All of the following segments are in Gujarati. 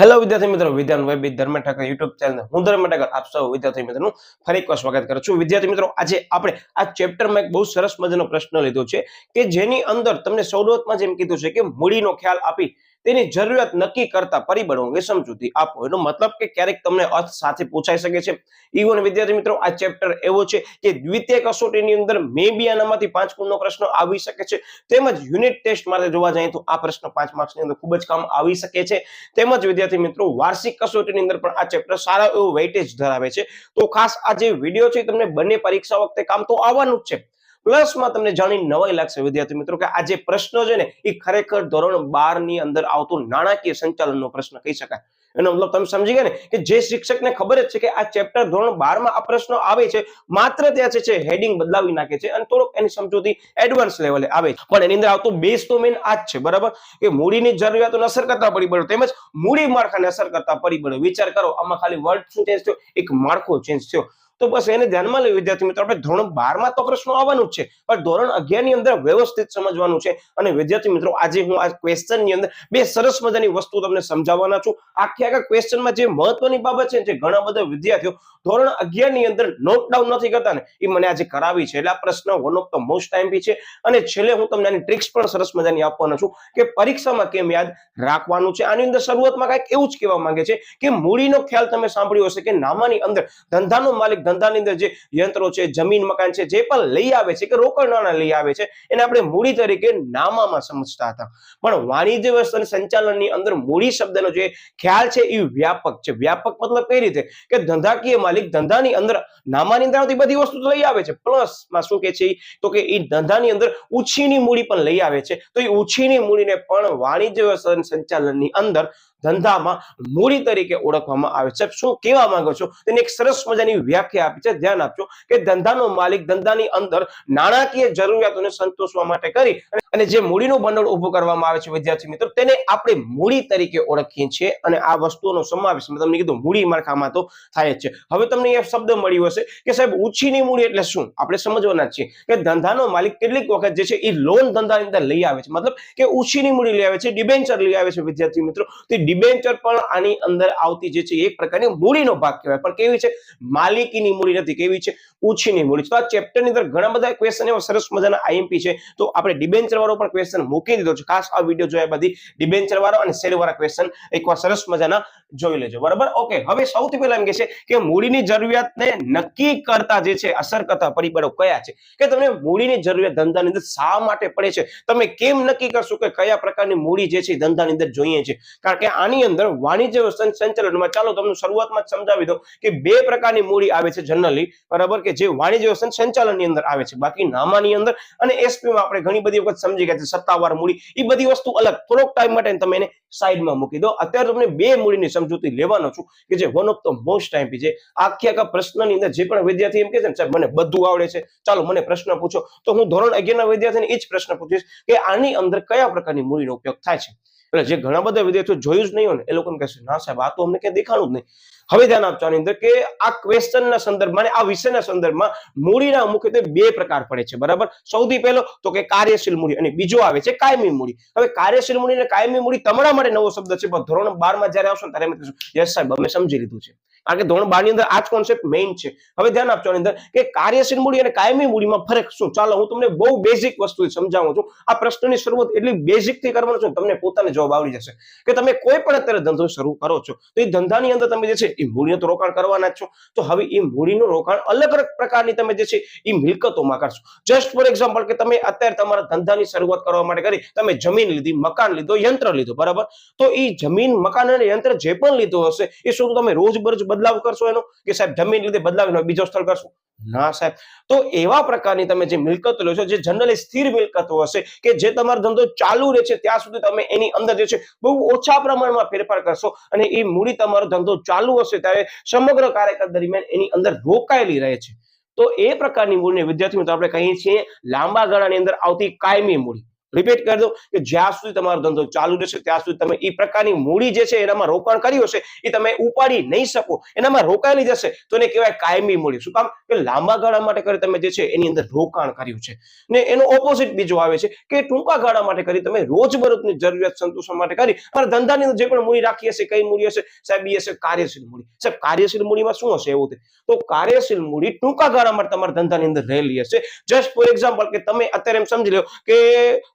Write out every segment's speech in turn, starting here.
હેલો વિદ્યાર્થી મિત્રો વિધાન વેબ ધર્મ ઠાકર યુટ્યુબ ચેનલ હું ધર્મ ઠાકર, આપ સૌ વિદ્યાર્થી મિત્રોનું ફરી એકવાર સ્વાગત કરું છું. વિદ્યાર્થી મિત્રો, આજે આપણે આ ચેપ્ટરમાં એક બહુ સરસ મજાનો પ્રશ્ન લીધો છે કે જેની અંદર તમને શરૂઆતમાં જેમ કીધું છે કે મૂડીનો ખ્યાલ આપી તેની જરૂરિયાત નક્કી કરતા પરિબળો અંગે સમજૂતી આપો. એનો મતલબ કે ક્યારેક તમને અર્થ સાથે પૂછાઈ શકે છે. ઇવન વિદ્યાર્થી મિત્રો, આ ચેપ્ટર એવો છે કે દ્વિતીય કસોટીની અંદર મે બી આનામાંથી પાંચ ગુણનો પ્રશ્ન આવી શકે છે. તેમજ યુનિટ ટેસ્ટ માટે જોવા જાય તો આ પ્રશ્ન પાંચ માર્ક્સની અંદર ખૂબ જ કામ આવી શકે છે. તેમજ વિદ્યાર્થી મિત્રો, વાર્ષિક કસોટીની અંદર પણ આ ચેપ્ટર સારા એવું વેઇટેજ ધરાવે છે. તો ખાસ આ જે વીડિયો છે તમને બંને પરીક્ષા વખતે કામ તો આવવાનું જ છે. પ્લસમાં તમને જાણી નવાઈ લાગશે, વિદ્યાર્થી મિત્રો, કે આ જે પ્રશ્ન છે ને એ ખરેખર ધોરણ બારની અંદર આવતો નાણાકીય સંચાલનનો પ્રશ્ન કહી શકાય. એનો મતલબ તમે સમજી ગયા ને, કે જે શિક્ષકને ખબર જ છે કે આ ચેપ્ટર ધોરણ બારમાં આ પ્રશ્નો આવે છે, માત્ર ત્યાં છે હેડિંગ બદલાવી નાખે છે અને થોડોક એની સમજૂતી એડવાન્સ લેવલે આવે છે. પણ એની અંદર આવતો બેઝ તો મેન આ જ છે, બરાબર? કે મૂડીની જરૂરિયાતોને અસર કરતા પરિબળો, તેમજ મૂડી માળખાને અસર કરતા પરિબળો. વિચાર કરો, આમાં ખાલી વર્ડ શું ચેન્જ થયો? એક માળખો ચેન્જ થયો. તો બસ એને ધ્યાનમાં લઈ વિદ્યાર્થી મિત્રો, આપણે ધોરણ બારમાં તો પ્રશ્નો આવવાનું જ છે, પણ ધોરણ અગિયારની અંદર વ્યવસ્થિત સમજવાનું છે. અને વિદ્યાર્થી મિત્રો, આજે હું આ ક્વેશ્ચનની અંદર બે સરસ મજાની વસ્તુ તમને સમજાવવાના છું. આખી આખા ક્વેશ્ચનમાં જે મહત્વની બાબત છે જે ઘણા બધા વિદ્યાર્થીઓ ધોરણ અગિયારની અંદર નોટ ડાઉન નથી કરતા ને, એ મને આજે કરાવી છે. એટલે આ પ્રશ્ન one of the most time be છે. અને છેલ્લે હું તમને આની ટ્રિક્સ પણ સરસ મજાની આપવાનો છું કે પરીક્ષામાં કેમ યાદ રાખવાનું છે. આની અંદર શરૂઆતમાં કંઈક એવું જ કહેવા માંગે છે કે મૂડીનો ખ્યાલ તમે સાંભળ્યો હશે કે નામાની અંદર ધંધાનો માલિક ધંધાની અંદર જે યંત્રો છે, જમીન મકાન છે, જે પણ લઈ આવે છે, કે રોકડ નાણાં લઈ આવે છે, એને આપણે મૂડી તરીકે નામામાં સમજતા હતા. પણ વાણિજ્ય વ્યવસ્થા સંચાલનની અંદર મૂડી શબ્દનો જે ખ્યાલ છે, એ વ્યાપક છે. વ્યાપક મતલબ કઈ રીતે? કે ધંધાકીય માલિક ધંધાની અંદર નામાની અંદર આવતી બધી વસ્તુ લઈ આવે છે. પ્લસમાં શું કે છે તો કે એ ધંધાની અંદર ઉછીની મૂડી પણ લઈ આવે છે. તો એ ઉછીની મૂડીને પણ વાણિજ્ય સંચાલનની અંદર ધંધામાં મૂડી તરીકે ઓળખવામાં આવે છે. શું કહેવા માંગો છો? તેની એક સરસ મજાની વ્યાખ્યા આપી છે. ધ્યાન આપજો કે ધંધાનો માલિક ધંધાની અંદર નાણાકીય જરૂરિયાતોને સંતોષવા માટે કરી અને- જે મૂડીનું ભંડોળ ઊભું કરવામાં આવે છે વિદ્યાર્થી મિત્રો, તેને આપણે મૂડી તરીકે ઓળખીએ છીએ અને આ વસ્તુઓનો સમાવેશ મેં તમને કીધું, મૂડી માળખામાં તો થાય જ છે. હવે તમને એ શબ્દ મળ્યો હશે કે સાહેબ, ઉછીની મૂડી એટલે શું? આપણે સમજવાના છીએ કે ધંધાનો માલિક કેટલીક વખત જે છે એ લોન ધંધાની અંદર લઈ આવે છે. મતલબ કે ઉછીની મૂડી લઈ આવે છે ડિબેન્ચર લઈ આવે છે વિદ્યાર્થી મિત્રો. તો ડિબેન્ચર પણ આની અંદર આવતી જે છે એક પ્રકારની મૂડીનો ભાગ કહેવાય. પણ કેવી છે? માલિકીની મૂડી નથી. કેવી છે? ઉછીની મૂડી. તો આ ચેપ્ટરની અંદર ઘણા બધા ક્વેશ્ચન એવા સરસ મજાના આઈએમપી છે. તો આપણે ડિબેન્ચર વાળો પણ ક્વેશ્ચન મૂકી દીધો છે. ખાસ આ વીડિયો જોયા બધી ડિબેન્ચર વાળો અને શેર વાળા ક્વેશ્ચન એકવાર સરસ મજાના જોઈ લેજો. બરાબર? ઓકે હવે સૌથી પહેલા એમ કે છે કે મૂડીની જરૂરિયાતને નક્કી કરતા જે છે અસર કરતા પરિબળો કયા છે? કે તમને મૂડીની જરૂરિયાત ધંધાની અંદર શા માટે પડે છે? તમે કેમ નક્કી કરશો કે કયા પ્રકારની મૂડી જે છે ધંધાની અંદર જોઈએ છે? કારણ કે આની અંદર વાણિજ્ય સંચાલનમાં ચાલો તમને શરૂઆતમાં સમજાવી દો કે બે પ્રકારની મૂડી આવે છે જનરલી બરાબર? કે જે વાણિજ્ય સંચાલનની અંદર આવે છે. બાકી નામાની અંદર અને એસપીમાં આપણે ઘણી બધી વખત સમજી ગયા છે, સત્તાવાર મૂડી. એ બધી વસ્તુ અલગ. થોડોક ટાઈમ માટે તમે એને સાઈડમાં મૂકી દો. અત્યારે તમને બે મૂડીની સમજૂતી લેવાનો છું કે જે one of the most time છે. આખી આખા પ્રશ્નની અંદર જે પણ વિદ્યાર્થી એમ કહે છે ને મને બધું આવડે છે. ચાલો, મને પ્રશ્ન પૂછો. તો હું ધોરણ અગિયારના વિદ્યાર્થીને એ જ પ્રશ્ન પૂછીશ કે આની અંદર કયા પ્રકારની મૂડીનો ઉપયોગ થાય છે? એટલે જે ઘણા બધા વિદ્યાર્થીઓ જોયું જ નહીં હોય એ લોકોને કહેશે, ના સાહેબ, આ તો અમને ક્યાંય દેખાણું જ નહીં. હવે ધ્યાન આપવાની અંદર કે આ ક્વેશ્ચનના સંદર્ભમાં આ વિષયના સંદર્ભમાં મૂડીના મુખ્યત્વે બે પ્રકાર પડે છે, બરાબર? સૌથી પહેલો તો કે કાર્યશીલ મૂડી અને બીજો આવે છે કાયમી મૂડી. હવે કાર્યશીલ મૂડી અને કાયમી મૂડી તમારા માટે નવો શબ્દ છે, પણ ધોરણ બારમાં જયારે આવશો ત્યારે યસ સાહેબ, અમે સમજી લીધું છે. કારણ કે ધોરણ બારની અંદર આ જ કોન્સેપ્ટ મેઇન છે. હવે ધ્યાન આપજો અંદર કે કાર્યશીલ મૂડી અને કાયમી મૂડીમાં ફરક શું? ચાલો હું તમને બહુ બેઝિક વસ્તુ સમજાવું છું. આ પ્રશ્નની શરૂઆત એટલી બેઝિકથી કરવાનો છું તમને પોતાને જવાબ આવડી જશે. કે તમે કોઈ પણ અત્યારે ધંધો શરૂ કરો છો, તો એ ધંધાની અંદર તમે જે છે એ મૂડીનું તો રોકાણ કરવાના જ છો. તો હવે એ મૂડીનું રોકાણ અલગ અલગ પ્રકારની તમે જે છે એ મિલકતોમાં કરશો. જસ્ટ ફોર એક્ઝામ્પલ કે તમે અત્યારે તમારા ધંધાની શરૂઆત કરવા માટે કરી, તમે જમીન લીધી, મકાન લીધો, યંત્ર લીધો, બરાબર? તો એ જમીન, મકાન અને યંત્ર જે પણ લીધો હશે, એ શું તમે રોજબરોજ બદલાવ કરશો એનો? કે સાહેબ, જમીન લીધે બદલાવીને બીજો સ્થળ કરશો? ના, સાહેબ. તો એવા પ્રકારની તમે જે મિલકતો લો છો, જે જનરલી સ્થિર મિલકતો હશે, કે જે તમારો ધંધો ચાલુ રહે છે, ત્યાં સુધી તમે એની અંદર જે છે, બહુ ઓછા પ્રમાણમાં ફેરફાર કરશો અને એ મૂડી તમારો ધંધો ચાલુ હશે ત્યારે સમગ્ર કાર્યકાળ દરમિયાન એની અંદર રોકાયેલી રહે છે. તો એ પ્રકારની મૂડીને વિદ્યાર્થી મિત્રો આપણે કહીએ છીએ લાંબા ગાળાની અંદર આવતી કાયમી મૂડી. રિપીટ કરી દો કે જ્યાં સુધી તમારો ધંધો ચાલુ રહેશે, ત્યાં સુધી તમે એ પ્રકારની મૂડી જે છે એનામાં રોકાણ કર્યું હશે એ તમે ઉપાડી નહીં શકો. એનામાં રોકાઈ જશે તો એને કહેવાય કાયમી મૂડી. શું કામ? કે લાંબા ગાળા માટે કરી તમે જે છે એની અંદર રોકાણ કર્યું છે. ને એનો ઓપોઝિટ બીજો આવે છે કે ટૂંકા ગાળા માટે કરી તમે રોજબરોજની જરૂરિયાત સંતોષવા માટે કરી. અને ધંધાની અંદર જે પણ મૂડી રાખી હશે, કઈ મૂડી હશે? સાહેબ એ હશે કાર્યશીલ મૂડી. સાહેબ, કાર્યશીલ મૂડીમાં શું હશે એવું તો? કાર્યશીલ મૂડી ટૂંકા ગાળા માટે તમારા ધંધાની અંદર રહેલી હશે. જસ્ટ ફોર એક્ઝામ્પલ કે તમે અત્યારે એમ સમજી લો કે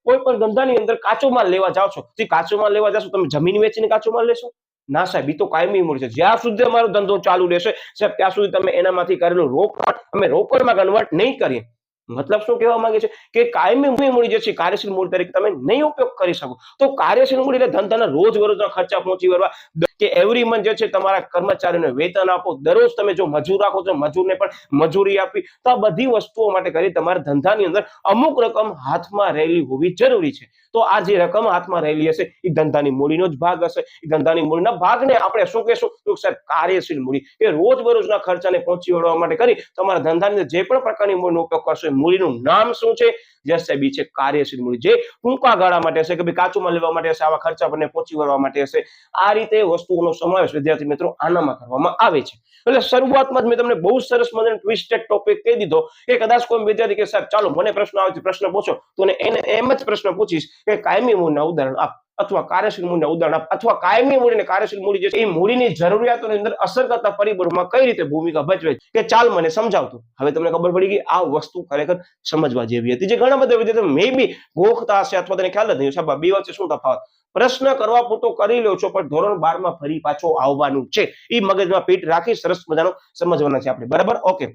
કોઈ પણ ધંધાની અંદર કાચો માલ લેવા જાઓ છો, તો કાચો માલ લેવા જાશો, તમે જમીન વેચીને કાચો માલ લેશો? ના સાહેબ એ તો કાયમી મૂળ છે. જ્યાં સુધી અમારો ધંધો ચાલુ રહેશે, સાહેબ, ત્યાં સુધી તમે એનામાંથી કરેલું રોકાણ અમે રોકડમાં કન્વર્ટ નહીં કરીએ. મતલબ શું કહેવા માંગે છે? કે કાયમી મૂડી જે છે કાર્યશીલ મૂડી તરીકે તમે નહીં ઉપયોગ કરી શકો. તો કાર્યશીલ મૂડી એટલે ધંધાના રોજ બરોજના ખર્ચા પહોંચી વળવા. કે એવરી મંથ જે છે, તમારા કર્મચારીઓને વેતન આપો. દરરોજ તમે જો મજૂર રાખો છો, મજૂરને પણ મજૂરી આપી તો આ બધી વસ્તુઓ માટે કરી તમારા ધંધાની અંદર અમુક રકમ હાથમાં રહેલી હોવી જરૂરી છે. તો આ જે રકમ હાથમાં રહેલી હશે એ ધંધાની મૂડીનો જ ભાગ હશે. એ ધંધાની મૂડીના ભાગને આપણે શું કહેશું? તો સાહેબ, કાર્યશીલ મૂડી. કે રોજ બરોજના ખર્ચાને પહોંચી વળવા માટે કરી તમારા ધંધાની જે પણ પ્રકારની મૂડીનો ઉપયોગ કરશો, એ મૂડીનું નામ શું છે? યસ છે કાર્યશીલ મૂડી. જે ટૂંકા ગાળા માટે હશે કે ભાઈ કાચું માલ લેવા માટે હશે, આવા ખર્ચા આપણને પહોંચી વળવા માટે હશે. આ રીતે વસ્તુઓનો સમાવેશ વિદ્યાર્થી મિત્રો આનામાં કરવામાં આવે છે. એટલે શરૂઆતમાં જ મેં તમને બહુ સરસ મજાનો ટ્વિસ્ટેડ ટોપિક કહી દીધો. કે કદાચ કોઈ વિદ્યાર્થી કે સાહેબ, ચાલો મને પ્રશ્ન આવે પ્રશ્ન પૂછો. તો એને એમ જ પ્રશ્ન પૂછીશ કે કાયમી મૂળના ઉદાહરણ આપ, અથવા કાર્યશીલ મૂડીના ઉદાહરણ આપ, અથવા કાયમી મૂડી અને કાર્યશીલ મૂડી જે છે, એ મૂડીની જરૂરિયાતોની અંદર અસર કરતા પરિબળોમાં કઈ રીતે ભૂમિકા ભજવે છે? કે ચાલ મને સમજાવતું. હવે તમને ખબર પડી ગઈ, આ વસ્તુ ખરેખર સમજવા જેવી હતી. જે ઘણા બધા વિદ્યાર્થીઓ મે બી ગોખતા હશે અથવા તેને ખ્યાલ જ નહીં સાહેબ બે વચ્ચે શું તફાવત? પ્રશ્ન કરવા પૂરતો કરી લો છો, પણ ધોરણ બારમાં ફરી પાછો આવવાનું છે. એ મગજમાં પીઠ રાખી સરસ મજાનો સમજવાના છે આપણે. બરાબર? ઓકે.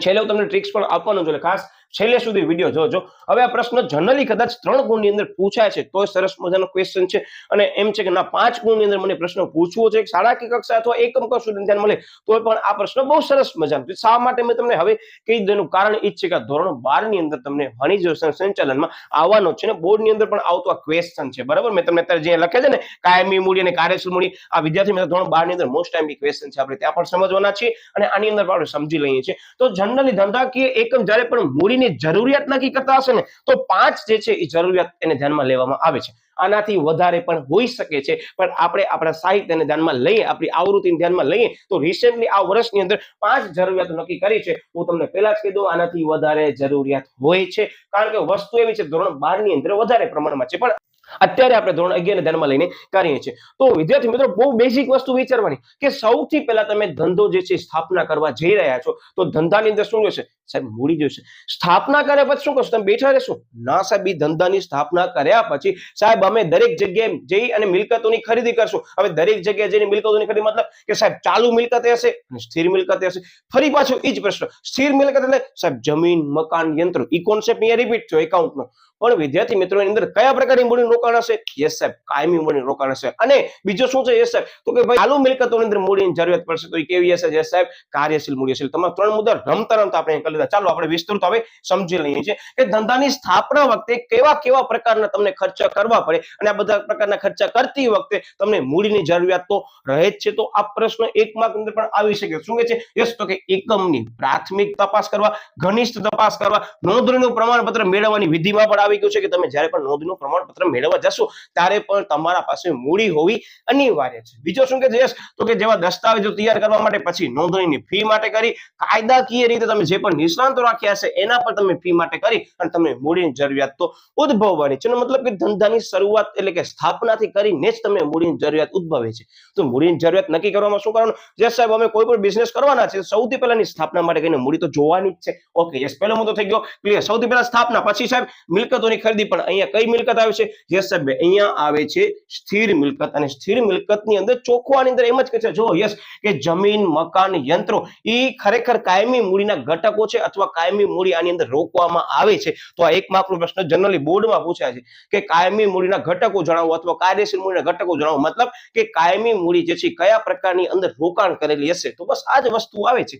છેલ્લે તમને ટ્રિક્સ પણ આપવાનું છે. ખાસ છેલ્લે સુધી વીડિયો જોજો. હવે આ પ્રશ્ન જનરલી કદાચ ત્રણ ગુણની અંદર પૂછાય છે તો સરસ મજાનો ક્વેશ્ચન છે. અને એમ છે કે ના, પાંચ ગુણની અંદર મને પ્રશ્ન પૂછવો છે શાળા કે કક્ષા અથવા એકમ કક્ષા ધ્યાન મળે તો પણ આ પ્રશ્ન બહુ સરસ મજાનો શા માટે મેં તમને હવે કહી દેનું કારણ એ છે કે ધોરણ બારની અંદર તમને વાણિજ્ય સંચાલનમાં આવવાનો છે ને બોર્ડની અંદર પણ આવતો આ ક્વેશ્ચન છે. બરાબર? મેં તમને અત્યારે જે લખે છે ને, કાયમી મૂડી અને કાર્યશીલ મૂડી, આ વિદ્યાર્થી મિત્રો ધોરણ બારની અંદર મોસ્ટ ટાઈમ ક્વેશ્ચન છે. આપણે ત્યાં પણ સમજવાના છીએ અને આની અંદર પણ આપણે સમજી લઈએ છીએ. તો જનરલી ધંધાકીય એકમ જ્યારે પણ મૂડીની જરૂરિયાત નક્કી કરતા હશે ને, તો પાંચ જે છે એ જરૂરિયાત એને ધ્યાનમાં લેવામાં આવે છે. આનાથી વધારે પણ હોઈ શકે છે. પણ આપણે આપણા સાહિત્યને ધ્યાનમાં લઈએ, આપણી આવૃત્તિને ધ્યાનમાં લઈએ, તો રિસેન્ટલી આ વર્ષની અંદર પાંચ જરૂરિયાતો નક્કી કરી છે. હું તમને પહેલા જ કહી દઉં, આનાથી વધારે જરૂરિયાત હોય છે. કારણ કે વસ્તુ એવી છે, ધોરણ બારની અંદર વધારે પ્રમાણમાં છે. પણ અત્યારે આપણે ધોરણ અગિયાર ધ્યાનમાં લઈને કરીએ છીએ. તો વિદ્યાર્થી મિત્રો, બહુ બેઝિક વસ્તુ વિચારવાની કે સૌથી પહેલા તમે ધંધો જે છે સ્થાપના કરવા જઈ રહ્યા છો, તો ધંધાની અંદર શું જોશે સાહેબ, મૂડી જોઈશે સ્થાપના કર્યા પછી શું કરશો? તમે બેઠા રહેશો? ના સાહેબ, એ ધંધાની સ્થાપના કર્યા પછી સાહેબ, અમે દરેક જગ્યાએ જઈ અને મિલકતોની ખરીદી કરશું. હવે દરેક જગ્યાએ જઈને મિલકતોની ખરીદી મતલબ કે સાહેબ, ચાલુ મિલકત હશે અને સ્થિર મિલકત હશે. ફરી પાછો એ જ પ્રશ્ન. સ્થિર મિલકત એટલે સાહેબ, જમીન, મકાન, યંત્ર. એ કોન્સેપ્ટ અહીંયા રિપીટ થયો એકાઉન્ટનો પણ વિદ્યાર્થી મિત્રોની અંદર કયા પ્રકારની મૂડી રોકાણ હશે? યસ સાહેબ, કાયમી મૂડી રોકાણ હશે. અને બીજો શું છે? યસ સાહેબ, તો કે ભાઈ, ચાલુ મિલકતોની અંદર મૂડીની જરૂરિયાત પડશે, તો એ કેવી હશે? યસ સાહેબ, કાર્યશીલ મૂડી હશે. તમારા ત્રણ મુદ્દા રમતા રમતા આપણે કરી લીધા ચાલો આપણે વિસ્તૃત હવે સમજી લઈએ છીએ કે ધંધાની સ્થાપના વખતે કેવા કેવા પ્રકારના તમને ખર્ચા કરવા પડે અને આ બધા પ્રકારના ખર્ચા કરતી વખતે તમને મૂડીની જરૂરિયાત તો રહે જ છે. તો આ પ્રશ્ન એક માર્ક અંદર પણ આવી શકે. શું કે છે? યસ, તો કે એકમની પ્રાથમિક તપાસ કરવા, ઘનિષ્ઠ તપાસ કરવા, નોંધણીનું પ્રમાણપત્ર મેળવવાની વિધિમાં પણ આવી ગયું છે કે તમે જ્યારે પણ નોંધણીનું પ્રમાણપત્ર મેળવવા જશો, ત્યારે પણ તમારા પાસે મૂડી હોવી અનિવાર્ય છે. બીજો શું કે છે? યસ, તો કે જેવા દસ્તાવેજો તૈયાર કરવા માટે પછી નોંધણીની ફી માટે કરી કાયદાકીય રીતે તમે જે પણ નિષ્ણાંતો રાખ્યા છે એના પર તમે ફી માટે કરી અને તમને મૂડીની જરૂરિયાત તો ઉદ્ભવવાની છે. મતલબ કે ધંધાની શરૂઆત એટલે કે સ્થાપનાથી કરીને જ તમે મૂડીની જરૂરિયાત ઉદ્ભવે છે. તો મૂડીની જરૂરિયાત નક્કી કરવામાં શું કરવાનું જે સાહેબ, અમે કોઈ પણ બિઝનેસ કરવાના છે, સૌથી પહેલાની સ્થાપના માટે કહીને મૂડી તો જોવાની જ છે. ઓકે યસ, પહેલો મુદ્દો થઈ ગયો. ક્લિયર સૌથી પહેલા સ્થાપના, પછી સાહેબ, મિલકતોની ખરીદી પણ. અહીંયા કઈ મિલકત આવે છે? યસ સાહેબ અહીંયા આવે છે સ્થિર મિલકત અને સ્થિર મિલકતની અંદર ચોખવાની અંદર એમ જ કે છે. જો યસ, કે જમીન, મકાન, યંત્રો એ ખરેખર કાયમી મૂડીના ઘટકો છે અથવા કાયમી મૂડી આની અંદર રોકવામાં આવે છે? તો આ એક માર્કનો પ્રશ્ન જનરલી બોર્ડમાં પૂછાય છે કે કાયમી મૂડીના ઘટકો જણાવો અથવા કાર્યશીલ મૂડીના ઘટકો જણાવો. મતલબ કે કાયમી મૂડી જે છે કયા પ્રકારની અંદર રોકાણ કરેલી હશે? તો બસ આ જ વસ્તુ આવે છે.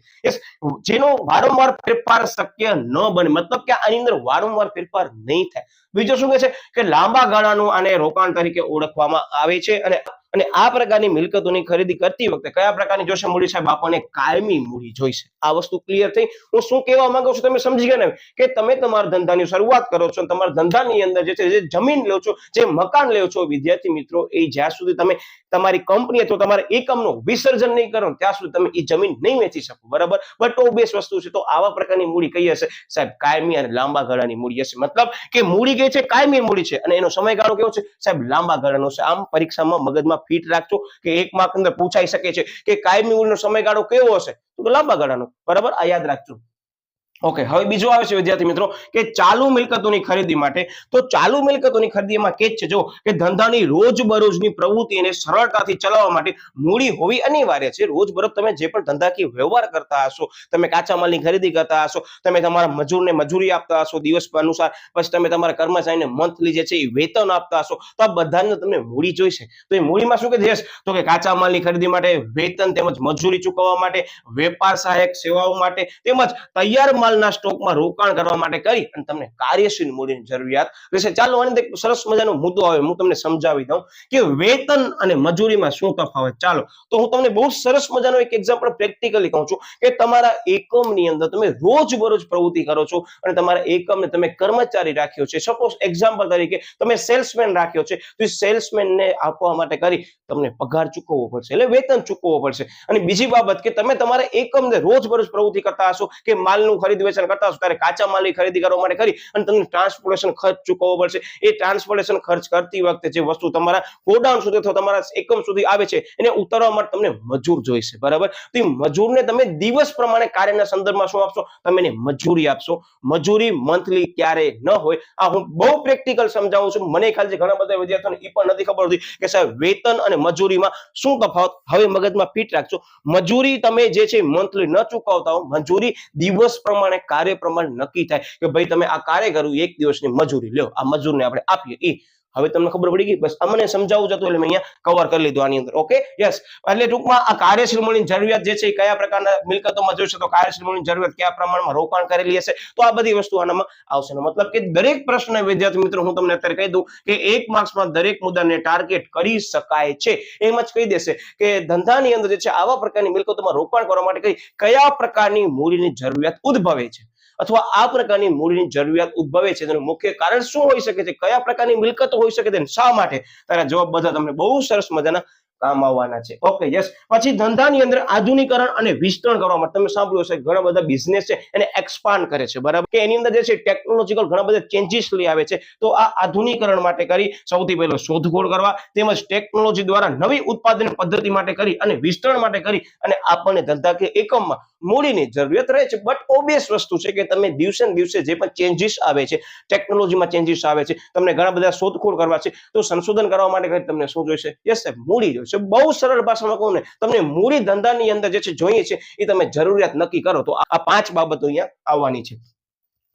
જેનો વારંવાર ફેરફાર શક્ય ન બને. મતલબ કે આની અંદર વારંવાર ફેરફાર નહીં થાય. બીજું શું કહે છે? કે લાંબા ગાળાનું આને રોકાણ તરીકે ઓળખવામાં આવે છે અને અને આ પ્રકારની મિલકતોની ખરીદી કરતી વખતે કયા પ્રકારની જોશે મૂડી? સાહેબ, આપણને કાયમી મૂડી જોઈશે. આ વસ્તુ ક્લિયર થઈ. હું શું કહેવા માંગુ છું તમે સમજી ગયા કે તમે તમારા ધંધાની શરૂઆત કરો છો તમારા ધંધાની અંદર જે છે, જે જમીન લો છો, જે મકાન લો છો, વિદ્યાર્થી મિત્રો, એ જ્યાં સુધી તમે તમારી કંપની અથવા તમારા એકમનું વિસર્જન નહીં કરો ત્યાં સુધી તમે એ જમીન નહીં વેચી શકો. બરાબર? બટ તો બેસ વસ્તુ છે. તો આવા પ્રકારની મૂડી કઈ હશે? સાહેબ, કાયમી અને લાંબા ગાળાની મૂડી હશે. મતલબ કે મૂડી કઈ છે? કાયમી મૂડી છે. અને એનો સમયગાળો કેવો છે? સાહેબ, લાંબા ગાળાનો છે. આમ પરીક્ષામાં મગજમાં ફીટ રાખજો કે એક માર્ક અંદર પૂછાઈ શકે છે કે કાયમી મૂડીનો સમયગાળો કેવો હશે? તો લાંબા ગાળાનો. બરાબર? આ યાદ રાખજો. ઓકે હવે બીજો આવે છે વિદ્યાર્થી મિત્રો કે ચાલુ મિલકતોની ખરીદી માટે. તો ચાલુ મિલકતોની ખરીદીમાં કે છે, જો કે ધંધાની રોજબરોજની પ્રવૃત્તિને સરળતાથી ચલાવવા માટે મૂડી હોવી અનિવાર્ય છે. રોજબરોજ તમે જે પણ ધંધાકીય વ્યવહાર કરતા હશો, તમે કાચા માલની ખરીદી કરતા હશો, તમે તમારા મજૂરને મજૂરી આપતા હશો દિવસ અનુસાર, પછી તમે તમારા કર્મચારીને મંથલી જે છે એ વેતન આપતા હશો, તો આ બધાને તમને મૂડી જોઈશે. તો એ મૂડીમાં શું કે જશ તો કે કાચા માલની ખરીદી માટે વેતન તેમજ મજૂરી ચૂકવવા માટે, વેપાર સહાયક સેવાઓ માટે તેમજ તૈયાર માલના સ્ટોકમાં રોકાણ કરવા માટે કરી અને તમને કાર્યશીલ મૂડીની જરૂરિયાત રહેશે. ચાલો આની એક સરસ મજાનો મુદ્દો આવે, હું તમને સમજાવી દઉં કે વેતન અને મજૂરીમાં શું તફાવત. ચાલો, તો હું તમને બહુ સરસ મજાનો એક એક્ઝામ્પલ પ્રેક્ટિકલી કહું છું કે તમારા એકમની અંદર તમે રોજબરોજ પ્રવૃત્તિ કરો છો અને તમારા એકમને તમે કર્મચારી રાખ્યો છે. સપોઝ એક્ઝામ્પલ તરીકે તમે સેલ્સમેન રાખ્યો છે, તો એ સેલ્સમેનને આપવા માટે કરી તમને પગાર ચૂકવવો પડશે એટલે વેતન ચૂકવવો પડશે. અને બીજી બાબત કે તમે તમારા એકમને રોજબરોજ પ્રવૃત્તિ કરતા હશો કે માલનું ખરીદ વેચાણ કરતા હશો, ત્યારે કાચા માલની ખરીદી કરવા માટે કરી અને તમને ટ્રાન્સપોર્ટેશન ખર્ચ ચૂકવવો પડશે. એ ટ્રાન્સપોર્ટેશન ખર્ચ કરતી વખતે જે વસ્તુ તમારા ગોડાઉન સુધી અથવા તમારા એકમ સુધી આવે છે, એને ઉતારવા માટે તમને મજૂર જોઈશે, બરાબર? તો એ મજૂરને તમે દિવસ પ્રમાણે કાર્યના સંદર્ભમાં શું આપશો? તમે એને મજૂરી આપશો. મજૂરી મંથલી ક્યારે ન હોય, આ હું બહુ પ્રેક્ટિકલ સમજાવું છું. મને ખ્યાલ છે ઘણા બધા વિદ્યાર્થીઓને એ પણ નથી ખબર હોતી કે સાહેબ, વેતન અને મજૂરીમાં શું તફાવત? હવે મગજમાં ફિટ રાખજો. મજૂરી તમે જે છે મંથલી ન ચૂકવતા હો. મજૂરી દિવસ પ્રમાણે કાર્ય પ્રમાણ નક્કી થાય કે ભાઈ તમે આ કાર્ય કરવું એક દિવસની મજૂરી, લ્યો, આ મજૂરને આપણે આપીએ. એ હવે તમને ખબર પડી ગઈ, બસ અમને સમજાવવું જતું એટલે મેં અહીંયા કવર કરી લીધું આની અંદર. ઓકે યસ એટલે ટૂંકમાં આ કાર્યશીલ મૂડીની જરૂરિયાત જે છે એ કયા પ્રકારના મિલકતોમાં જોઈશે તો કાર્યશીલ મૂડીની જરૂરિયાત કયા પ્રમાણમાં રોકાણ કરેલી હશે? તો આ બધી વસ્તુ આનામાં આવશે. મતલબ કે દરેક પ્રશ્ન વિદ્યાર્થી મિત્રો, હું તમને અત્યારે કહી દઉં કે એક માર્ક્સમાં દરેક મુદ્દાને ટાર્ગેટ કરી શકાય છે. એમ જ કહી દેશે કે ધંધાની અંદર જે છે આવા પ્રકારની મિલકતોમાં રોકાણ કરવા માટે કઈ, કયા પ્રકારની મૂડીની જરૂરિયાત ઉદ્ભવે છે? અથવા આ પ્રકારની મૂડીની જરૂરિયાત ઉદ્ભવે છે, તેનું મુખ્ય કારણ શું હોઈ શકે છે, કયા પ્રકારની મિલકત હોઈ શકે છે શા માટે? તારા જવાબ બધા તમને બહુ સરસ મજાના કામ આવવાના છે. ઓકે યસ પછી ધંધાની અંદર આધુનિકરણ અને વિસ્તરણ કરવા માટે તમે સાંભળ્યું હશે, ઘણા બધા બિઝનેસ છે, એને એક્સપાન્ડ કરે છે, બરાબર? એની અંદર જે છે ટેકનોલોજીકલ ઘણા બધા ચેન્જીસ લઈ આવે છે, તો આ આધુનિકરણ માટે કરી સૌથી પહેલો શોધખોળ કરવા, તેમજ ટેકનોલોજી દ્વારા નવી ઉત્પાદન પદ્ધતિ માટે કરી અને વિસ્તરણ માટે કરી અને આપણને ધંધા કે એકમમાં મૂડીની જરૂરિયાત રહે છે. બટ ઓબિયસ વસ્તુ છે કે તમે દિવસે દિવસે જે પણ ચેન્જીસ આવે છે ટેકનોલોજીમાં ચેન્જીસ આવે છે, તમને ઘણા બધા શોધખોળ કરવા છે, તો સંશોધન કરવા માટે તમને શું જોઈશે? યસ સાહેબ મૂડી જોઈશે. બહુ સરળ ભાષામાં કહું ને, તમને મૂડી ધંધાની અંદર જે છે જોઈએ છે, એ તમે જરૂરિયાત નક્કી કરો. તો આ પાંચ બાબતો અહીંયા આવવાની છે.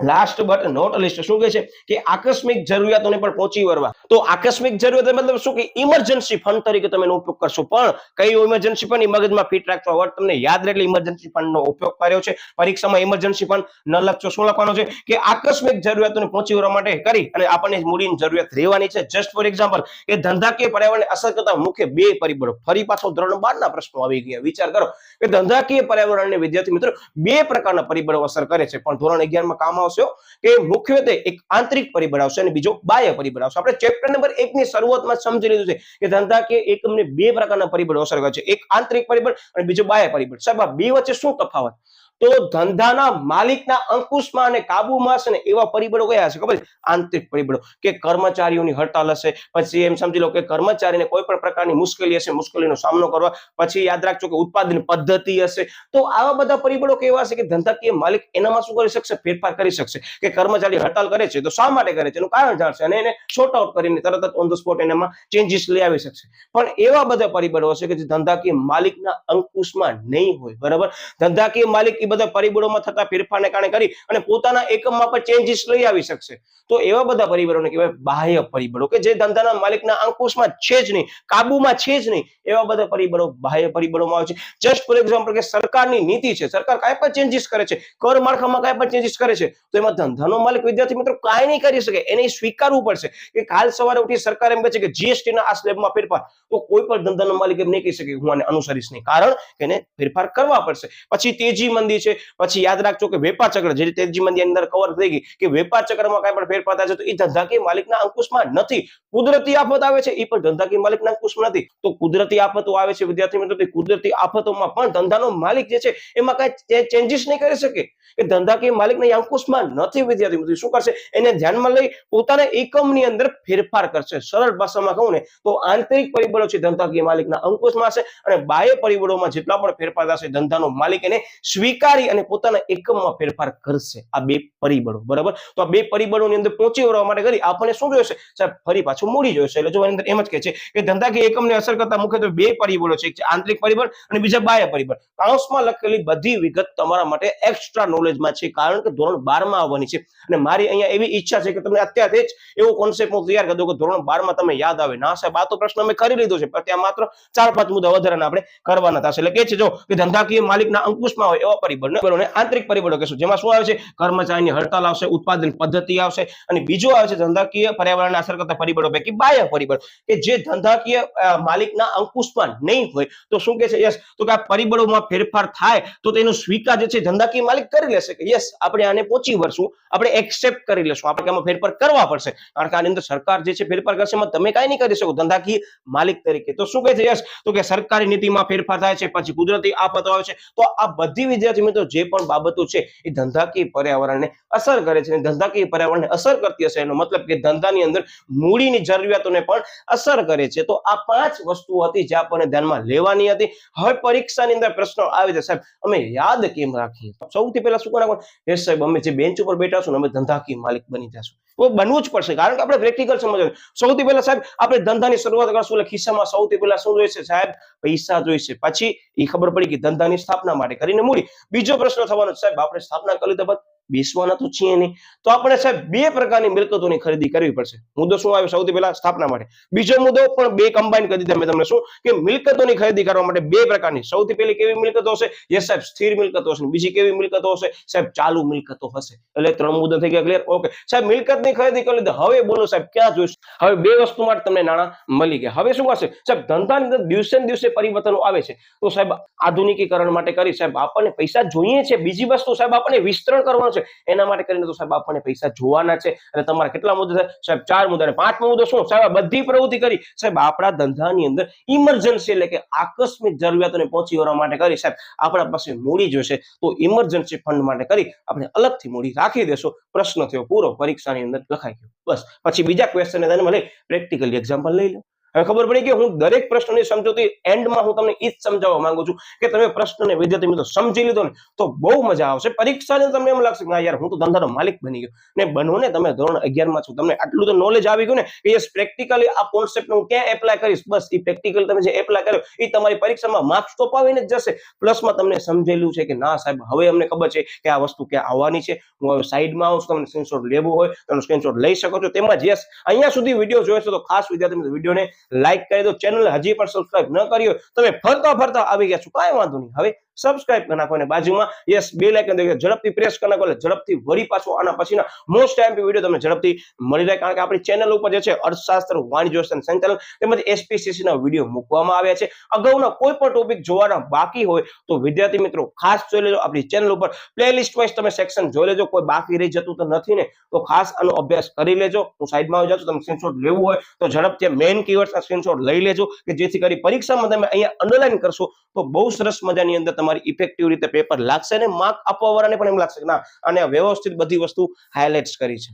લાસ્ટ બટ નોટ લિસ્ટ શું કહે છે? કે આકસ્મિક જરૂરિયાતોને પણ પહોંચી વળવા. તો આકસ્મિક જરૂરિયાત મતલબ શું કે ઇમરજન્સી ફંડ તરીકે તમે ઉપયોગ કરશો. પણ કઈ ઇમરજન્સી ફંડ મગજમાં ફિટ રાખવા વર્ડ તમને યાદ રહે એટલે ઇમરજન્સી ફંડનો ઉપયોગ કર્યો છે. પરીક્ષામાં ઇમરજન્સી ફંડ ન લખશો. શું લખવાનો છે? કે આકસ્મિક જરૂરિયાતોને પહોંચી વળવા માટે કરી અને આપણને મૂડીની જરૂરિયાત રહેવાની છે. જસ્ટ ફોર એક્ઝામ્પલ કે ધંધાકીય પર્યાવરણને અસર કરતા મુખ્ય બે પરિબળો. ફરી પાછો ધોરણ બાર ના પ્રશ્નો આવી ગયા. વિચાર કરો કે ધંધાકીય પર્યાવરણને વિદ્યાર્થી મિત્રો બે પ્રકારના પરિબળો અસર કરે છે. પણ ધોરણ અગિયારમાં કામ આવશે કે મુખ્યત્વે એક આંતરિક પરિબળ આવશે અને બીજો બાહ્ય પરિબળ આવશે આપણે ચેપ્ટર નંબર એક ની શરૂઆતમાં સમજી લીધું છે કે ધંધાકીય એકમને બે પ્રકારના પરિબળો અસર કરે છે. એક આંતરિક પરિબળ અને બીજો બાહ્ય પરિબળ સાહેબ બે વચ્ચે શું તફાવત? તો ધંધાના માલિકના અંકુશમાં અને કાબુમાં હશે ને એવા પરિબળો કયા હશે ખબર આંતરિક પરિબળો. કે કર્મચારીઓની હડતાલ હશે, પછી એમ સમજી લો કે કર્મચારીને કોઈ પણ પ્રકારની મુશ્કેલી હશે, મુશ્કેલીનો સામનો કરવા, પછી યાદ રાખજો કે ઉત્પાદન પદ્ધતિ હશે. તો આવા બધા પરિબળો કેવા હશે કે ધંધાકીય માલિક એનામાં શું કરી શકશે? ફેરફાર કરી શકશે. કે કર્મચારી હડતાલ કરે છે તો શા માટે કરે છે? એનું કારણ જાણશે અને એને શોર્ટ આઉટ કરીને તરત જ ઓન ધ સ્પોટ એનામાં ચેન્જીસ લઈ આવી શકશે. પણ એવા બધા પરિબળો હશે કે જે ધંધાકીય માલિકના અંકુશમાં નહીં હોય. બરાબર? ધંધાકીય માલિક બધા પરિબળોમાં થતા ફેરફારને કારણે કરી અને પોતાના એકમમાં પણ ચેન્જીસ લઈ આવી શકશે. તો એવા બધા પરિબળોને કહેવાય બાહ્ય પરિબળો કે જે ધંધાના માલિકના અંકુશમાં છે જ નહીં, કાબુમાં છે જ નહીં, એવા બધા પરિબળો બાહ્ય પરિબળોમાં આવે છે. જસ્ટ ફોર એક્ઝામ્પલ કે સરકારની નીતિ છે, સરકાર કાંઈ પણ ચેન્જીસ કરે છે, કર માળખામાં કાંઈ પણ ચેન્જીસ કરે છે, તો એમાં ધંધાનો માલિક વિદ્યાર્થી મિત્રો કાંઈ નહીં કરી શકે, એને સ્વીકારવું પડશે કે કાલ સવારે ઉઠી સરકાર એમ કહે છે કે જીએસટી ના આ સ્લેબમાં ફેરફાર, તો કોઈ પણ ધંધાનો માલિક એમ નહીં કહી શકે હું આને અનુસરીશ નહીં, કારણ એને ફેરફાર કરવા પડશે. પછી તેજી મંદી છે. પછી યાદ રાખજો કે વેપાર ચક્ર જે તેજી મંદી અંદર કવર થઈ ગઈ કે વેપાર ચક્રમાં કાંઈ પણ ફેરફાર થાય છે તો એ ધંધાકીય માલિકના અંકુશમાં નથી. કુદરતી આફત આવે છે એ પણ ધંધાકીય માલિકના અંકુશમાં નથી. તો કુદરતી આફતો આવે છે, વિદ્યાર્થી મિત્રો કુદરતી આફતોમાં પણ ધંધાનો માલિક જે છે, એમાં કાંઈ ચેન્જીસ નહીં કરી શકે. એ ધંધાકીય માલિકના અંકુશમાં નથી વિદ્યાર્થી મિત્રો શું કરશે? એને ધ્યાનમાં લઈ પોતાના એકમની અંદર ફેરફાર કરશે. સરળ ભાષામાં કહું ને, તો આંતરિક પરિબળો છે ધંધાકીય માલિકના અંકુશમાં હશે અને બાહ્ય પરિબળોમાં જેટલા પણ ફેરફાર થશે ધંધાનો માલિક એને સ્વીકારી અને પોતાના એકમમાં ફેરફાર કરશે. આ બે પરિબળો, બરાબર? તો આ બે પરિબળોની અંદર પહોંચી વળવા માટે કરી આપણને શું જોઈશે સાહેબ, ફરી પાછું મૂડી જોઈશે એટલે જો એની અંદર એમ જ કહે છે કે ધંધાકીય એકમને અસર કરતા મુખ્યત્વે બે પરિબળો છે. એક છે આંતરિક પરિબળ અને બીજા બાહ્ય પરિબળ. કાઉન્સમાં લખેલી બધી વિગત તમારા માટે એક્સ્ટ્રા નોલેજમાં છે. કારણ કે ધોરણ બારમાં આવવાની છે. અને મારી અહીંયા એવી ઈચ્છા છે કે તમને અત્યારથી જ એવો કોન્સેપ્ટ હું તૈયાર કરી દઉં કે ધોરણ બારમાં તમે યાદ આવે. ના, સાહેબ, આ તો પ્રશ્ન અમે કરી લીધો છે. પણ ત્યાં માત્ર ચાર પાંચ મુદ્દા વધારાના આપણે કરવાના થશે. એટલે કે છે જો કે ધંધાકીય માલિકના અંકુશમાં હોય એવા પરિબળને પરિબળોને આંતરિક પરિબળો કહેશું. જેમાં શું આવે છે? કર્મચારીની હડતાલ આવશે, ઉત્પાદન પદ્ધતિ આવશે અને બીજું આવે છે ધંધાકીય પર્યાવરણને અસર કરતા પરિબળો પૈકી બાહ્ય પરિબળ. કે જે ધંધાકીય માલિકના અંકુશમાં નહીં હોય, તો શું કે છે? યસ. તો કે આ પરિબળોમાં ફેરફાર થાય, તો તેનો સ્વીકાર જે છે, ધંધાકીય માલિક કરી લેશે કે યસ, આપણે આને પહોંચી વળશું, આપણે એક્સેપ્ટ કરી લેશું. આપણે આમાં ફેરફાર કરવા પડશે. કારણ કે આની અંદર સરકાર જે છે, ફેરફાર કરશે એમાં તમે કાંઈ નહીં કરી શકો, ધંધાકીય માલિક તરીકે. તો શું કહે છે? યસ. તો કે સરકારી નીતિમાં ફેરફાર થાય છે, પછી કુદરતી આફતો આવે છે. તો આ બધી વિદ્યાર્થી મિત્રો જે પણ બાબતો છે એ ધંધાકીય પર્યાવરણને અસર કરે છે ધંધાકીય પર્યાવરણને અસર કરતી હશે એનો મતલબ કે ધંધાની અંદર મૂડીની જરૂરિયાતોને પણ અસર કરે છે. તો આ પાંચ વસ્તુઓ હતી જે આપણને ધ્યાનમાં લેવાની હતી. હવે પરીક્ષાની અંદર પ્રશ્નો આવે છે. સાહેબ, અમે યાદ કેમ રાખીએ? સૌથી પહેલા શું કરવા એ સાહેબ, અમે જે બેન્ચ ઉપર બેઠા છું અમે ધંધાકીય માલિક બની જશું. બનવું જ પડશે, કારણ કે આપણે પ્રેક્ટિકલ સમજવું સૌથી પહેલા સાહેબ, આપણે ધંધાની શરૂઆત કરશું ખિસ્સામાં સૌથી પહેલા શું જોઈશે સાહેબ? પૈસા જોઈશે. પછી એ ખબર પડી કે ધંધાની સ્થાપના માટે કરીને મૂડી. બીજો પ્રશ્ન થવાનો સાહેબ આપણે સ્થાપના કરી તો બેસવાના તો છીએ નહીં. તો આપણે સાહેબ બે પ્રકારની મિલકતોની ખરીદી કરવી પડશે. મુદ્દો શું આવ્યો સૌથી પહેલા સ્થાપના માટે. બીજો મુદ્દો પણ બે કમ્બાઈન કરી દીધા. તમને શું? કે મિલકતોની ખરીદી કરવા માટે બે પ્રકારની. સૌથી પહેલી કેવી મિલકતો હશે? યસ સાહેબ, સ્થિર મિલકતો હશે. બીજી કેવી મિલકતો હશે? સાહેબ, ચાલુ મિલકતો હશે. એટલે ત્રણ મુદ્દા થઈ ગયા ક્લિયર ઓકે સાહેબ, મિલકતની ખરીદી કરી લીધી. હવે બોલો સાહેબ, ક્યાં જોઈશું? હવે બે વસ્તુ માટે તમને નાણાં મળી ગયા. હવે શું કરશે સાહેબ, ધંધાની અંદર દિવસે દિવસે પરિવર્તનો આવે છે. તો સાહેબ, આધુનિકીકરણ માટે કરી સાહેબ, આપણને પૈસા જોઈએ છે. બીજી વસ્તુ સાહેબ, આપણને વિસ્તરણ કરવાનું છે. એના માટે કરીને તો સાહેબ આપણને પૈસા જોવાના છે અને તમારા કેટલા મુદ્દા છે? સાહેબ ચાર મુદ્દા પાંચમો મુદ્દો શું? સાહેબ બધી પ્રવૃત્તિ કરી. સાહેબ આપણા ધંધાની અંદર ઇમરજન્સી એટલે કે આકસ્મિક જરૂરિયાતોને પહોંચી વળવા માટે કરી. સાહેબ આપણા પાસે મૂડી જોશે તો ઇમરજન્સી ફંડ માટે કરી આપણે અલગથી મૂડી રાખી દેશો. પ્રશ્ન થયો પૂરો. પરીક્ષાની અંદર લખાઈ ગયો. બસ. પછી બીજા ક્વેશ્ચન ધ્યાનમાં લઈ પ્રેક્ટિકલી એક્ઝામ્પલ લઈ લો. ખબર પડી કે હું દરેક પ્રશ્નની સમજૂતી એન્ડમાં હું તમને એ જ સમજાવવા માંગુ છું કે તમે પ્રશ્નને વિદ્યાર્થી મિત્રો સમજી લીધો ને તો બહુ મજા આવશે. પરીક્ષાને તમને એમ લાગશે ના યાર હું તો ધંધાનો માલિક બની ગયો. ને બનો ને તમે ધોરણ અગિયારમાં છો. તમને આટલું તો નોલેજ આવી ગયું ને કે યસ પ્રેક્ટિકલી આ કોન્સેપ્ટ હું ક્યાં એપ્લાય કરીશ? બસ એ પ્રેક્ટિકલ તમે જે એપ્લાય કર્યો એ તમારી પરીક્ષામાં માર્ક્સ તો પાવીને જ જશે. પ્લસમાં તમને સમજેલું છે કે ના સાહેબ, હવે અમને ખબર છે કે આ વસ્તુ ક્યાં આવવાની છે. હું હવે સાઈડમાં આવું છું, તમને સ્ક્રીનશોટ લેવો હોય તો સ્ક્રીનશોટ લઈ શકો છો. તેમાં યસ અહીંયા સુધી વીડિયો જોયો છે તો ખાસ વિદ્યાર્થી મિત્રો વિડીયોને લાઈક કરી દો ચેનલ હજી પણ સબસ્ક્રાઇબ ન કરી તમે ફરતા ફરતા આવી ગયા છો, કાંઈ વાંધો નહીં. હવે સબસ્ક્રાઇબ કરી નાખો અને બાજુમાં યસ બે લાઇકન દેખો ઝડપથી પ્રેસ કરી નાખો એટલે ઝડપથી વળી પાછો આના પછીના મોસ્ટ ટાઈમ વીડિયો તમને ઝડપથી મળી રહે, કારણ કે આપણી ચેનલ ઉપર જે છે, અર્થશાસ્ત્ર વાણિજ્ય સંચાલન તેમજ એસપીસીસી વીડિયો મૂકવામાં આવ્યા છે. અગાઉના કોઈ પણ ટોપિક જોવાના બાકી હોય તો વિદ્યાર્થી મિત્રો ખાસ જોઈ લેજો આપણી ચેનલ ઉપર. પ્લેલિસ્ટ વાઇઝ તમે સેક્શન જોઈ લેજો, કોઈ બાકી રહી જતું તો નથી ને, તો ખાસ આનો અભ્યાસ કરી લેજો. હું સાઈડમાં આવી જાઉં તમે સ્ક્રીનશોટ લેવું હોય તો ઝડપથી મેઇન કીવર્ડ્સના સ્ક્રીનશોટ લઈ લેજો કે જેથી કરી પરીક્ષામાં તમે અહીંયા અંડરલાઈન કરશો તો બહુ સરસ મજાની અંદર તમારી ઇફેક્ટિવ રીતે પેપર લાગશે અને માર્ક આપવા વાળાને પણ એમ લાગશે ના અને વ્યવસ્થિત બધી વસ્તુ હાઇલાઇટ્સ કરી છે.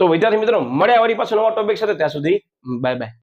તો વિદ્યાર્થી મિત્રો મળ્યા વળી પાછો નવા ટોપિક સાથે. ત્યાં સુધી બાય બાય